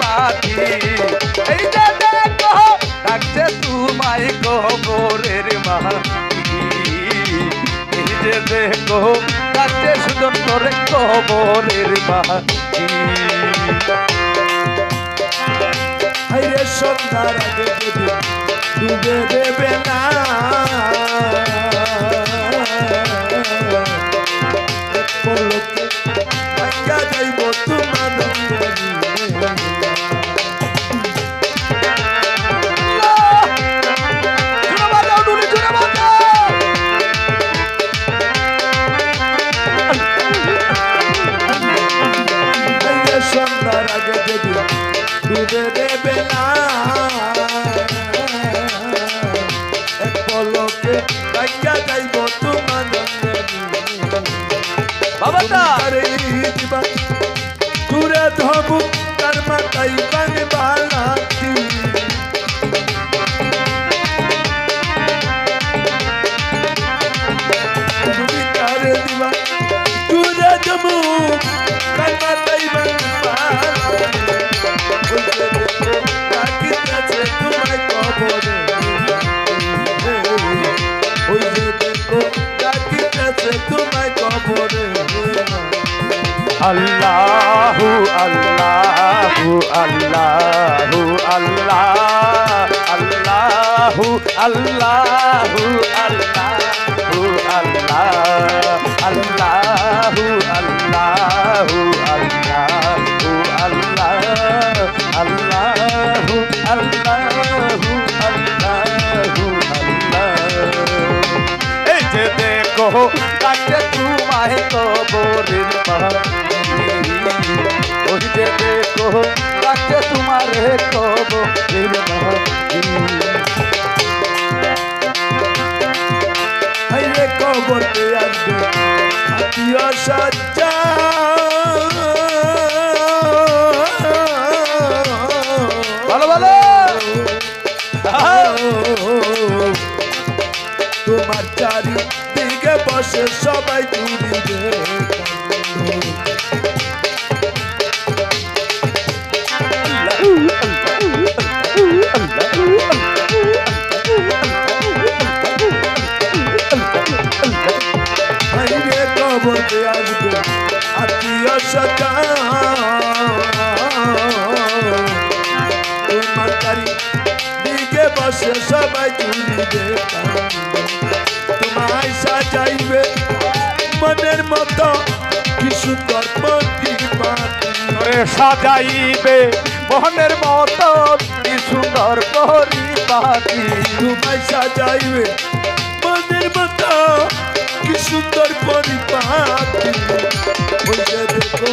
মাটি। এই যে দেখো, ডাকছে তোমায় কবরের মাটি। এই যে দেখো, ডাকছে সুজন তোর কবরের মাটি। হাইরে সন্ধ্যার সন্ধ্যার ডুবে দেবে না এক পলকে ভাঙ্গা যাইব তোমার নন্দনী। বাবাটা। দূরে ধবু আল্লাহু আল্লাহু আল্লাহু আল্লাহ আল্লাহু আল্লাহু আল্লাহু আল্লাহ আল্লাহু আল্লাহু আল্লাহু আল্লাহ আল্লাহু আল্লাহু আল্লাহু আল্লাহ এই যে দেখো কাছে তোমার হাইরে কবরতে আসবে আত্মীয় সজ্জা ভালো ভালো। তোমার চারি দিকে বসে সবাই তুলিবে চারি দিকে বসে সবাই তুলিবে তোমায় সাজাইবে মনের মতো। কি সুন্দর মন্দির মাটি করে সাজাইবে মোহনের মতো। কি সুন্দর পরিপাটি। তোমায় সাজাইবে মনের মতো। কি সুন্দর পরিপাটি। যে দেখো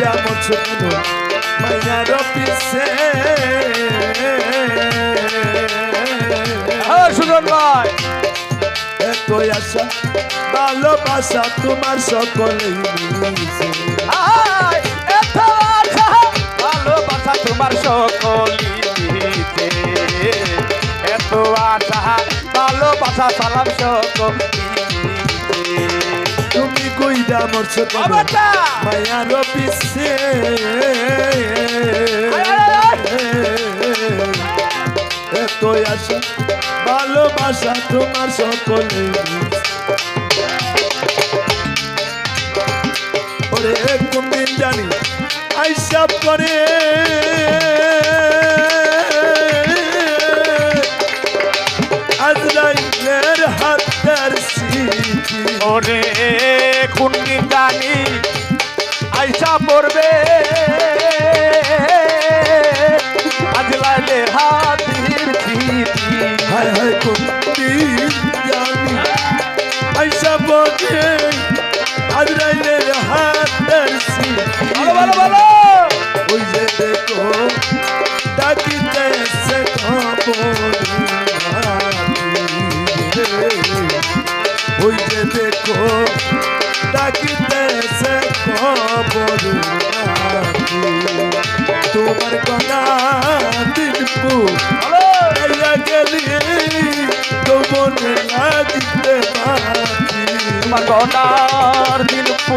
কেন মাইয়ার অফিসে হ্যাঁ সুজন ভাই। এত আশা ভালোবাসা তোমার সকলেই মিলছে এত আশা, ভালোবাসা তোমার সকলি দিতে এত আশা ভালোবাসা সালাম সকলি গুইরা মরছো আয়, আয়। এত আশা ভালোবাসা তোমার সকলে ওরে কোন দিন জানি আইসাব করে জানি আইসা পড়বে। আজ লাইলে হাতির হায় হায় দিন জানি আইসাব করে আজরাইলের হাতের ভালো ভালো ভালো। ওই যে দেখো ডাকিতে সে ওই যে দেখো তোমার কলা দিনপু গেলিয়ে তোমার লাগিতে তোমার কলার দিনপু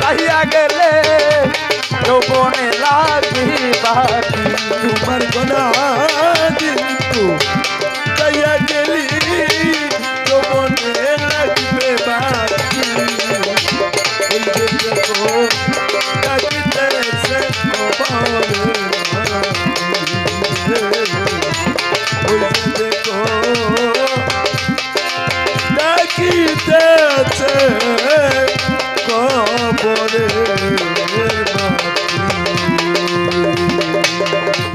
কাহিয়া গেলে তোমার লাগি বাকি তোমার কলা দিনপু